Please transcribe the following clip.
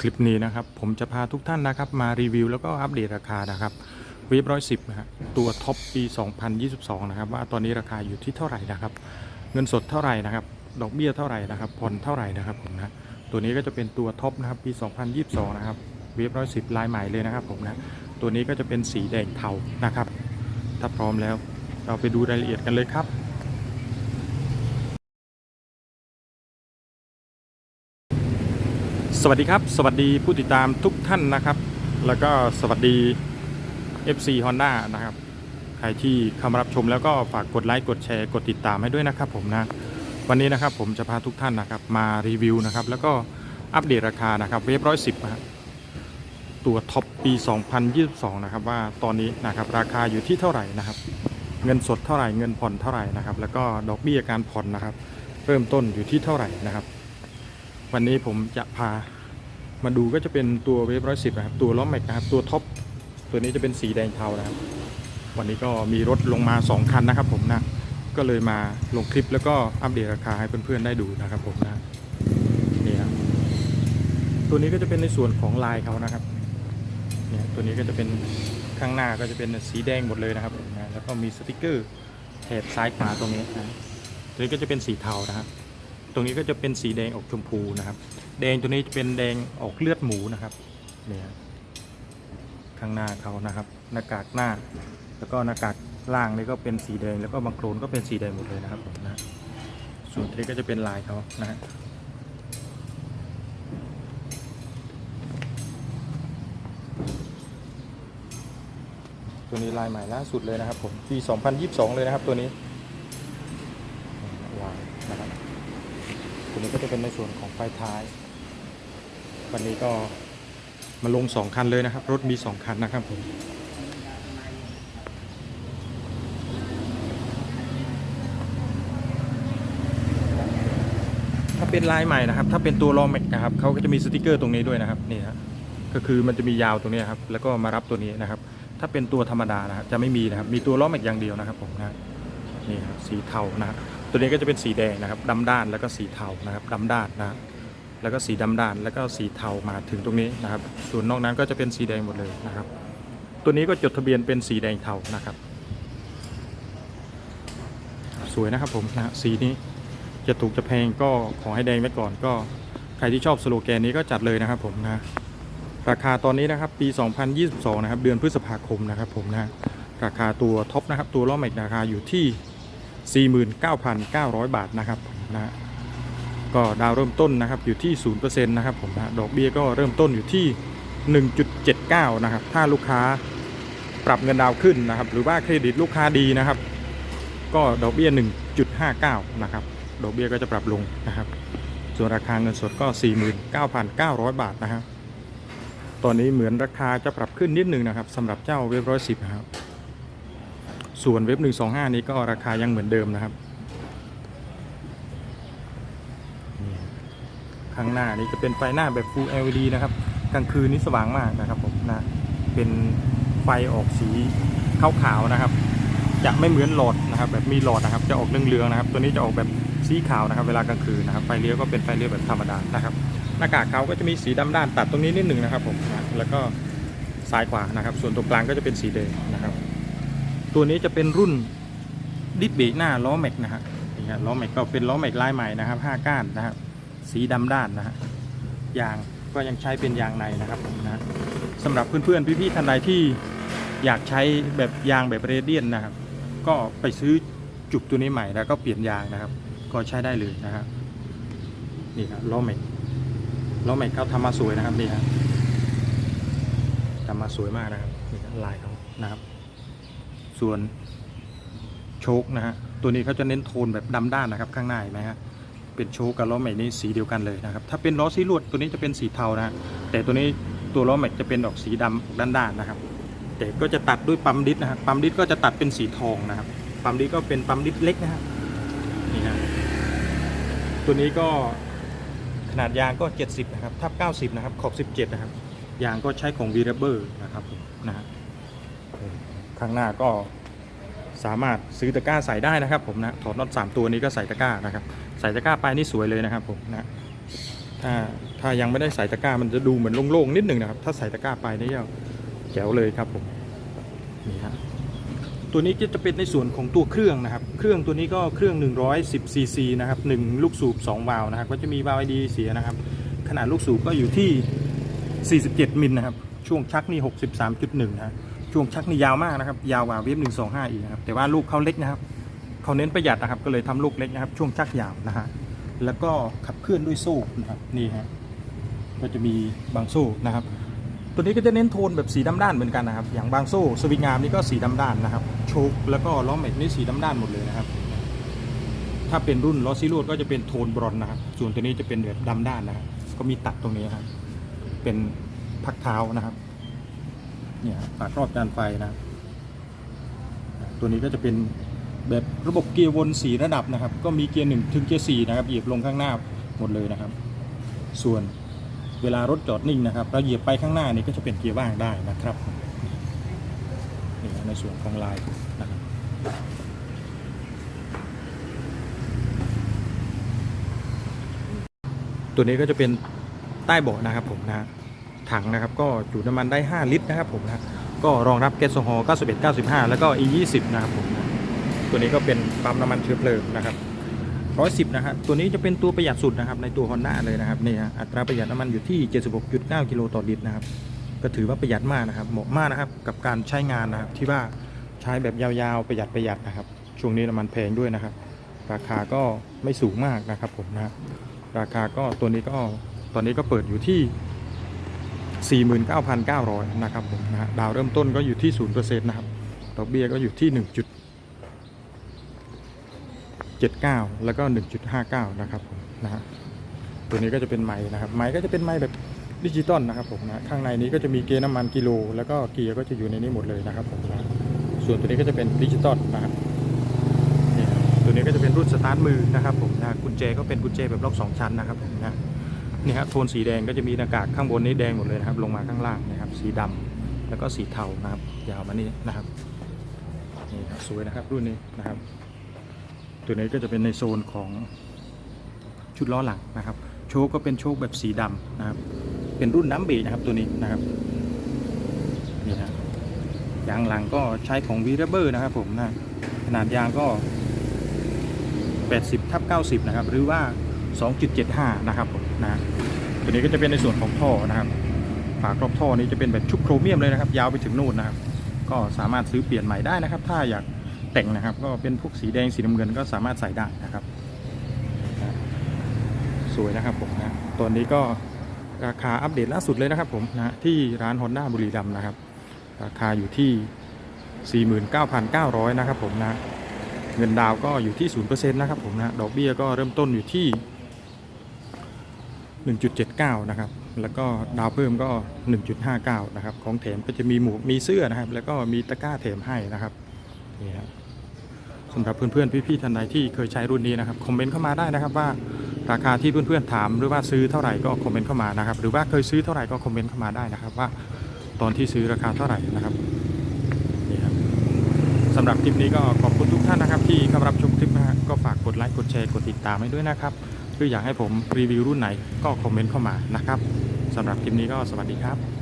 คลิปนี้นะครับ ผมจะพาทุกท่านนะครับ มารีวิวแล้วก็อัปเดตราคานะครับเวฟร้อยสิบนะฮะตัวท็อปปี 2022 นะครับ ว่าตอนนี้ราคาอยู่ที่เท่าไหร่นะครับ เงินสดเท่าไหร่นะครับ ดอกเบี้ยเท่าไหร่นะครับผ่อนเท่าไหร่นะครับผมนะตัวนี้ก็จะเป็นตัวท็อปนะครับปี 2022 นะครับเวฟร้อยสิบลายใหม่เลยนะครับผมนะตัวนี้ก็จะเป็นสีแดงเทานะครับ ถ้าพร้อมแล้วเราไปดูรายละเอียดกันเลยครับ สวัสดีครับ สวัสดีผู้ติดตามทุกท่านนะครับ แล้วก็สวัสดี FC Honda นะครับ ใครที่เข้ามารับชมแล้วก็ฝากกดไลค์กดแชร์กดติดตามให้ด้วยนะครับผมนะ วันนี้นะครับผมจะพาทุกท่านนะครับมารีวิวนะครับ แล้วก็อัปเดตราคานะครับเวฟร้อยสิบนะฮะตัวท็อปปี 2022 นะครับ ว่าตอนนี้นะครับราคาอยู่ที่เท่าไหร่นะครับ เงินสดเท่าไหร่เงินผ่อนเท่าไหร่นะครับ แล้วก็ดอกเบี้ยการผ่อนนะครับ เริ่มต้นอยู่ที่เท่าไหร่นะครับ วันนี้ผมจะพามาดูก็จะเป็นตัวเวฟร้อยสิบนะครับ ตัวล้อแม็กนะครับ ตัวท็อปตัวนี้จะเป็นสีแดงเทานะครับ วันนี้ก็มีรถลงมา 2 คันนะครับผมนะ ก็เลยมาลงคลิปแล้วก็อัปเดตราคาให้เพื่อนๆได้ดูนะครับผมนะนี่ครับตัวนี้ก็จะเป็นในส่วนของลายเขานะครับ เนี่ยตัวนี้ก็จะเป็นข้างหน้าก็จะเป็นสีแดงหมดเลยนะครับผมนะแล้วก็มีสติกเกอร์แถบซ้ายขวาตรงนี้นะตัวนี้ก็จะเป็นสีเทานะครับ ตรงนี้ก็จะเป็นสีแดงออกชมพูนะครับ แดงตัวนี้จะเป็นแดงออกเลือดหมูนะครับเนี่ยข้างหน้าเขานะครับ หน้ากากหน้า แล้วก็หน้ากากล่างนี่ก็เป็นสีแดง แล้วก็บางโคลนก็เป็นสีแดงหมดเลยนะครับผมนะส่วนตัวนี้ก็จะเป็นลายเขานะฮะตัวนี้ลายใหม่ล่าสุดเลยนะครับผมปี 2022 เลยนะครับตัวนี้ลายนะครับ ตัวนี้ก็จะเป็นในส่วนของไฟท้าย วันนี้ก็มาลง2คันเลยนะครับ รถมี2คันนะครับผมถ้าเป็นลายใหม่นะครับ ถ้าเป็นตัวลอแม็กนะครับเขาก็จะมีสติกเกอร์ตรงนี้ด้วยนะครับนี่ฮะก็คือมันจะมียาวตรงนี้ครับแล้วก็มารับตัวนี้นะครับ ถ้าเป็นตัวธรรมดานะครับจะไม่มีนะครับมีตัวล้อแม็กอย่างเดียวนะครับผมนะนี่ครับสีเทานะครับ ตัวนี้ก็จะเป็นสีแดงนะครับดำด้านแล้วก็สีเทานะครับดำด้านนะแล้วก็สีดำด้านแล้วก็สีเทามาถึงตรงนี้นะครับ ส่วนนอกนั้นก็จะเป็นสีแดงหมดเลยนะครับ ตัวนี้ก็จดทะเบียนเป็นสีแดงเทานะครับ สวยนะครับผมนะสีนี้จะถูกจะแพงก็ขอให้แดงไว้ก่อนก็ใครที่ชอบสโลแกนนี้ก็จัดเลยนะครับผมนะราคาตอนนี้นะครับปี 2022 นะครับ เดือนพฤษภาคมนะครับผมนะราคาตัวท็อปนะครับตัวล้อแม็กราคาอยู่ที่ 49,900 บาทนะครับนะฮะก็ดาวเริ่มต้นนะครับอยู่ที่0%นะครับผมนะดอกเบี้ยก็เริ่มต้นอยู่ที่ 1.79 นะครับ ถ้าลูกค้าปรับเงินดาวขึ้นนะครับ หรือว่าเครดิตลูกค้าดีนะครับ ก็ดอกเบี้ย 1.59 นะครับ ดอกเบี้ยก็จะปรับลงนะครับ ส่วนราคาเงินสดก็ 49,900 บาทนะครับ ตอนนี้เหมือนราคาจะปรับขึ้นนิดนึงนะครับสำหรับเจ้าเว็บร้อยสิบนะครับ ส่วนเว็บ 125 นี้ก็ราคายังเหมือนเดิมนะครับ ข้างหน้านี้จะเป็นไฟหน้าแบบ Full LED นะครับ กลางคืนนี้สว่างมากนะครับผมนะเป็นไฟออกสีขาวๆนะครับ จะไม่เหมือนหลอดนะครับ แบบมีหลอดนะครับ จะออกเหลืองๆนะครับ ตัวนี้จะออกแบบสีขาวนะครับ เวลากลางคืนนะครับ ไฟเลี้ยวก็เป็นไฟเลี้ยวแบบธรรมดานะครับ หน้ากากเขาก็จะมีสีดำด้านตัดตรงนี้นิดหนึ่งนะครับผม แล้วก็ซ้ายขวานะครับ ส่วนตรงกลางก็จะเป็นสีแดงนะครับ ตัวนี้จะเป็นรุ่นดิสเบรกหน้าล้อแม็กนะฮะนี่ฮะล้อแม็กก็เป็นล้อแม็กลายใหม่นะครับห้าก้านนะครับสีดำด้านนะฮะยางก็ยังใช้เป็นยางในนะครับนะสำหรับเพื่อนๆพี่ๆท่านใดที่อยากใช้แบบยางแบบเรเดียนนะครับ ก็ไปซื้อจุกตัวนี้ใหม่แล้วก็เปลี่ยนยางนะครับ ก็ใช้ได้เลยนะครับนี่ครับล้อแม็กล้อแม็กเขาทำมาสวยนะครับนี่ครับทำมาสวยมากนะครับนี่ลายเขานะครับ ส่วนโชคนะฮะตัวนี้เขาจะเน้นโทนแบบดำด้านนะครับข้างหน้าเห็นไหมฮะเป็นโชคกับล้อแม็กนี่สีเดียวกันเลยนะครับถ้าเป็นล้อสีลวดตัวนี้จะเป็นสีเทานะฮะแต่ตัวนี้ตัวล้อแม็กจะเป็นออกสีดำออกด้านๆนะครับ แต่ก็จะตัดด้วยปั๊มดิสนะครับปั๊มดิสก็จะตัดเป็นสีทองนะครับปั๊มดิสก็เป็นปั๊มดิสเล็กนะครับนี่นะตัวนี้ก็ขนาดยางก็ 70 นะครับทับ90 นะครับขอบ 17 นะครับ ยางก็ใช้ของ v ี r เบอร์นะครับนะฮะ ข้างหน้าก็สามารถซื้อตะกร้าใส่ได้นะครับผมนะถอดน็อต3ตัวนี้ก็ใส่ตะกร้านะครับใส่ตะกร้าไปนี่สวยเลยนะครับผมนะถ้าถ้ายังไม่ได้ใส่ตะกร้ามันจะดูเหมือนโล่งๆนิดหนึ่งนะครับ ถ้าใส่ตะกร้าไปนี่ก็แจ๋วเลยครับผมนี่ฮะตัวนี้ก็จะเป็นในส่วนของตัวเครื่องนะครับ เครื่องตัวนี้ก็เครื่อง 110ซีซีนะครับหนึ่งลูกสูบ2วาล์วนะครับ ก็จะมีวาล์วไอดีเสียนะครับ ขนาดลูกสูบก็อยู่ที่ 47 มิลนะครับ ช่วงชักนี่ 63.1นะ ช่วงชักนี่ยาวมากนะครับ ยาวกว่าเวฟ125อีกนะครับ แต่ว่าลูกเขาเล็กนะครับเขาเน้นประหยัดนะครับ ก็เลยทำลูกเล็กนะครับ ช่วงชักยาวนะฮะ แล้วก็ขับเคลื่อนด้วยโซ่นะครับ นี่ฮะ ก็จะมีบางโซ่นะครับ ตัวนี้ก็จะเน้นโทนแบบสีดำด้านเหมือนกันนะครับ อย่างบางโซ่สวิงงามนี่ก็สีดำด้านนะครับ โชคแล้วก็ล้อแม็กนี่สีดำด้านหมดเลยนะครับ ถ้าเป็นรุ่นล้อซิโรดก็จะเป็นโทนบรอนนะครับ ส่วนตัวนี้จะเป็นแบบดำด้านนะครับ ก็มีตัดตรงนี้ครับ เป็นพักเท้านะครับ เนี่ยครับฝาครอบจานไฟนะครับตัวนี้ก็จะเป็นแบบระบบเกียร์วนสีระดับนะครับ ก็มีเกียร์หนึ่งถึงเกียร์สี่นะครับเหยียบลงข้างหน้าหมดเลยนะครับ ส่วนเวลารถจอดนิ่งนะครับเราเหยียบไปข้างหน้านี่ก็จะเป็นเกียร์ว่างได้นะครับนี่ในส่วนของลายนะครับตัวนี้ก็จะเป็นใต้เบาะนะครับผมนะ ถังนะครับ ก็จุน้ำมันได้ 5 ลิตรนะครับผมนะก็รองรับแก๊สโซฮอล์91 95 แล้วก็ E20 นะครับผมนะตัวนี้ก็เป็นปั๊มน้ำมันเชื้อเพลิงนะครับ110นะฮะตัวนี้จะเป็นตัวประหยัดสุดนะครับในตัว Honda เลยนะครับนี่ฮะอัตราประหยัดน้ำมันอยู่ที่ 76.9 กิโลต่อลิตรนะครับก็ถือว่าประหยัดมากนะครับเหมาะมากนะครับกับการใช้งานนะครับที่ว่าใช้แบบยาวๆประหยัดประหยัดนะครับ ช่วงนี้น้ำมันแพงด้วยนะครับ ราคาก็ไม่สูงมากนะครับผมนะราคาก็ตัวนี้ก็ตอนนี้ก็เปิดอยู่ที่ 49,900 นะครับผมนะดาวเริ่มต้นก็อยู่ที่ 0%นะครับ ดอกเบี้ยก็อยู่ที่ 1. 79 แล้วก็ 1.59 นะครับผมนะฮะตัวนี้ก็จะเป็นไม้นะครับไม้ก็จะเป็นไม้แบบดิจิตอลนะครับผมนะข้างในนี้ก็จะมีเกณฑ์น้ำมันกิโล แล้วก็เกียร์ก็จะอยู่ในนี้หมดเลยนะครับผมนะส่วนตัวนี้ก็จะเป็นดิจิตอลนะครับนี่ครับตัวนี้ก็จะเป็นรุ่นสตาร์ทมือนะครับผมนะกุญแจก็เป็นกุญแจแบบล็อกสองชั้นนะครับผมนะ นี่ครับโทนสีแดงก็จะมีหน้ากากข้างบนนี้แดงหมดเลยนะครับ ลงมาข้างล่างนะครับสีดำแล้วก็สีเทานะครับยาวมานี่นะครับนี่ครับสวยนะครับรุ่นนี้นะครับ ตัวนี้ก็จะเป็นในโซนของชุดล้อหลังนะครับ โชคก็เป็นโชคแบบสีดำนะครับ เป็นรุ่นน้ำเบรนะครับตัวนี้นะครับนี่นะยางหลังก็ใช้ของวีเรเบอร์นะครับผมนะขนาดยางก็ 80ทับ90 นะครับ หรือว่า 2.75 นะครับผมนะตัวนี้ก็จะเป็นในส่วนของท่อนะครับฝาครอบท่อนี้จะเป็นแบบชุบโครเมียมเลยนะครับ ยาวไปถึงนู่นนะครับ ก็สามารถซื้อเปลี่ยนใหม่ได้นะครับ ถ้าอยากแต่งนะครับ ก็เป็นพวกสีแดงสีน้ำเงินก็สามารถใส่ได้นะครับ สวยนะครับผมนะตอนนี้ก็ราคาอัปเดตล่าสุดเลยนะครับผมนะที่ร้าน Honda บุรีรัมย์นะครับ ราคาอยู่ที่ 49,900 นะครับผมนะเงินดาวก็อยู่ที่ 0%นะครับผมนะดอกเบี้ยก็เริ่มต้นอยู่ที่ 1.79 นะครับ แล้วก็ดาวเพิ่มก็ 1.59 นะครับ ของแถมก็จะมีหมวกมีเสื้อนะครับ แล้วก็มีตะกร้าแถมให้นะครับนี่ครับสำหรับเพื่อนๆพี่ๆท่านใดที่เคยใช้รุ่นนี้นะครับคอมเมนต์เข้ามาได้นะครับว่าราคาที่เพื่อนๆถามหรือว่าซื้อเท่าไหร่ก็คอมเมนต์เข้ามานะครับ หรือว่าเคยซื้อเท่าไหร่ก็คอมเมนต์เข้ามาได้นะครับ ว่าตอนที่ซื้อราคาเท่าไหร่นะครับนี่ครับสำหรับคลิปนี้ก็ขอบคุณทุกท่านนะครับ ที่เข้ารับชมคลิปนะฮะก็ฝากกดไลค์กดแชร์กดติดตามให้ด้วยนะครับ รืออยากให้ผมรีวิวรุ่นไหนก็คอมเมนต์เข้ามานะครับสำหรับคลิปนี้ก็สวัสดีครับ